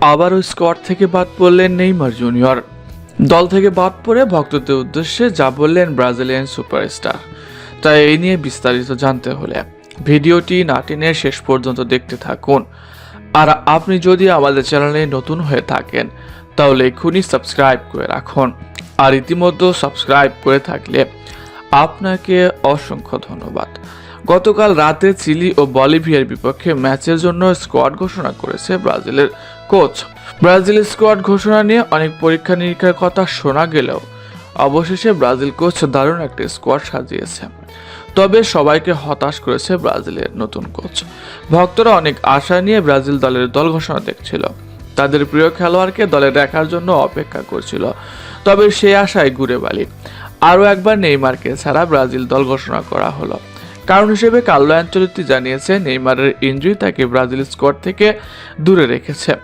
আবারও স্কোয়াড থেকে বাদ পড়লেন নেইমার জুনিয়র। দল থেকে বাদ পড়ে ভক্তদের উদ্দেশ্যে যা বললেন ব্রাজিলিয়ান সুপারস্টার। তাই এই নিয়ে বিস্তারিত জানতে হলে ভিডিওটি নাটিনের শেষ পর্যন্ত দেখতে থাকুন। আর আপনি যদি আমাদের চ্যানেলে নতুন হয়ে থাকেন, তাহলে এক্ষুনি সাবস্ক্রাইব করে রাখুন। আর ইতিমধ্যে সাবস্ক্রাইব করে থাকলে আপনাকে অসংখ্য ধন্যবাদ। গতকাল রাতে চিলি ও বলিভিয়ার বিপক্ষে ম্যাচের জন্য স্কোয়াড ঘোষণা করেছে ব্রাজিলের কোচ। ব্রাজিলের স্কোয়াড ঘোষণা নিয়ে অনেক পরীক্ষা নিরীক্ষার কথা শোনা গেলেও অবশেষে ব্রাজিল কোচ দারুণ একটা স্কোয়াড সাজিয়েছে। তবে সবাইকে হতাশ করেছে ব্রাজিলের নতুন কোচ। ভক্তরা অনেক আশা নিয়ে ব্রাজিল দলের দল ঘোষণা দেখছিল। তাদের প্রিয় খেলোয়াড়কে দলে রাখার জন্য অপেক্ষা করছিল। তবে সে আশায় ঘুরে বালি। আরও একবার নেইমারকে ছাড়া ব্রাজিল দল ঘোষণা করা হলো। কারণ হিসেবে কার্লো অ্যাঞ্চলিতি জানিয়েছে, নেইমারের ইঞ্জুরি তাকে ব্রাজিল স্কোয়াড থেকে দূরে রেখেছে।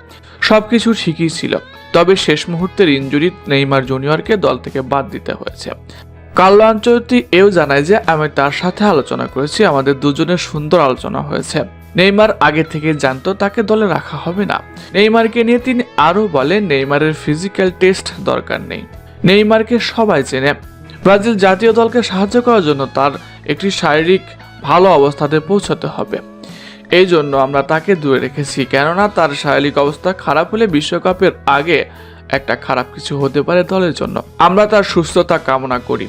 সবকিছু ঠিকই ছিল, তবে শেষ মুহূর্তের ইঞ্জুরি নেইমার জুনিয়রকে দল থেকে বাদ দিতে হয়েছে। কার্লো আঞ্চলিতি এও জানায় যে, আমি তার সাথে আলোচনা করেছি, আমাদের দুজনের সুন্দর আলোচনা হয়েছে। নেইমার আগে থেকে জানতো তাকে দলে রাখা হবে না। নেইমারকে নিয়ে তিনি আরও বলেন, নেইমারের ফিজিক্যাল টেস্ট দরকার নেই। নেইমারকে সবাই চেনে ব্রাজিল জাতীয় দলকে সাহায্য করার জন্য তার একটি শারীরিক ভালো অবস্থাতে পৌঁছাতে হবে। এই জন্য আমরা তাকে দূরে রেখেছি, কেননা তার শারীরিক অবস্থা খারাপ হলে বিশ্বকাপের আগে একটা খারাপ কিছু হতে পারে দলের জন্য। আমরা তার সুস্থতা কামনা করি।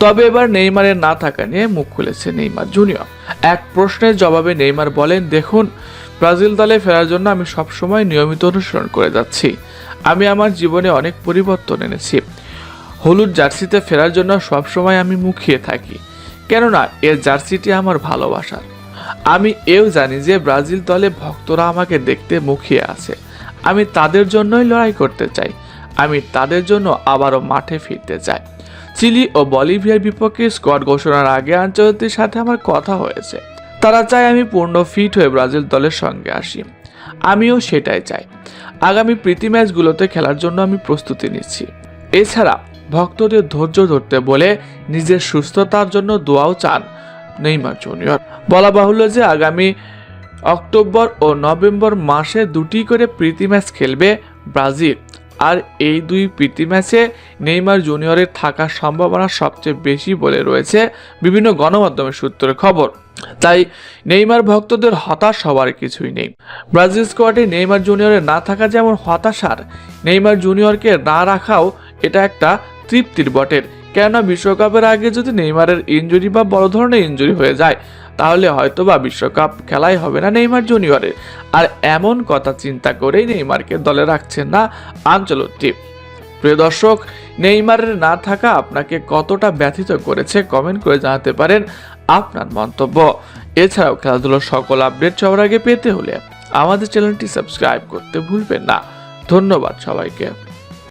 তবে এবার নেইমারের না থাকা নিয়ে মুখ খুলেছে নেইমার জুনিয়র। এক প্রশ্নের জবাবে নেইমার বলেন, দেখুন, ব্রাজিল দলে ফেরার জন্য আমি সবসময় নিয়মিত অনুসরণ করে যাচ্ছি। আমি আমার জীবনে অনেক পরিবর্তন এনেছি। হলুদ জার্সিতে ফেরার জন্য সবসময় আমি মুখিয়ে থাকি, কেননা এ জার্সিটি আমার ভালোবাসার। আমি এও জানি যে ব্রাজিল দলে ভক্তরা আমাকে দেখতে মুখিয়ে আছে। আমি তাদের জন্যই লড়াই করতে চাই। আমি তাদের জন্য আবারও মাঠে ফিরতে চাই। চিলি ও বলিভিয়ার বিপক্ষে স্কোয়াড ঘোষণার আগে আঞ্চলিকদের সাথে আমার কথা হয়েছে। তারা চায় আমি পূর্ণ ফিট হয়ে ব্রাজিল দলের সঙ্গে আসি। আমিও সেটাই চাই। আগামী প্রীতি ম্যাচগুলোতে খেলার জন্য আমি প্রস্তুতি নিচ্ছি। এছাড়া ভক্তদের ধৈর্য ধরতে বলে নিজের সুস্থতার জন্য দোয়াও চান নেইমার জুনিয়র। বলা বাহুল্য যে আগামী অক্টোবর ও নভেম্বর মাসে দুটি করে প্রীতি ম্যাচ খেলবে ব্রাজিল। আর এই দুই প্রীতি ম্যাচে নেইমার জুনিয়রের থাকার সম্ভাবনা সবচেয়ে বেশি বলে রয়েছে বিভিন্ন গণমাধ্যমের সূত্রের খবর। তাই নেইমার ভক্তদের হতাশ হওয়ার কিছুই নেই। ব্রাজিল স্কোয়াডে নেইমার জুনিয়রের না থাকা যেমন হতাশার, নেইমার জুনিয়রকে না রাখাও এটা একটা তৃপ্তির বটের কেননা বিশ্বকাপের আগে যদি নেইমারের ইঞ্জুরি বা বড় ধরনের ইনজুরি হয়ে যায়, তাহলে হয়তো বা বিশ্বকাপ খেলাই হবে না নেইমার জুনিয়রের। আর এমন কথা চিন্তা করেই নেইমারকে দলে রাখছেন না আঞ্চলটি প্রিয় দর্শক, নেইমারের না থাকা আপনাকে কতটা ব্যথিত করেছে কমেন্ট করে জানাতে পারেন আপনার মন্তব্য। এছাড়াও খেলাধুলোর সকল আপডেট সবার আগে পেতে হলে আমাদের চ্যানেলটি সাবস্ক্রাইব করতে ভুলবেন না। ধন্যবাদ সবাইকে।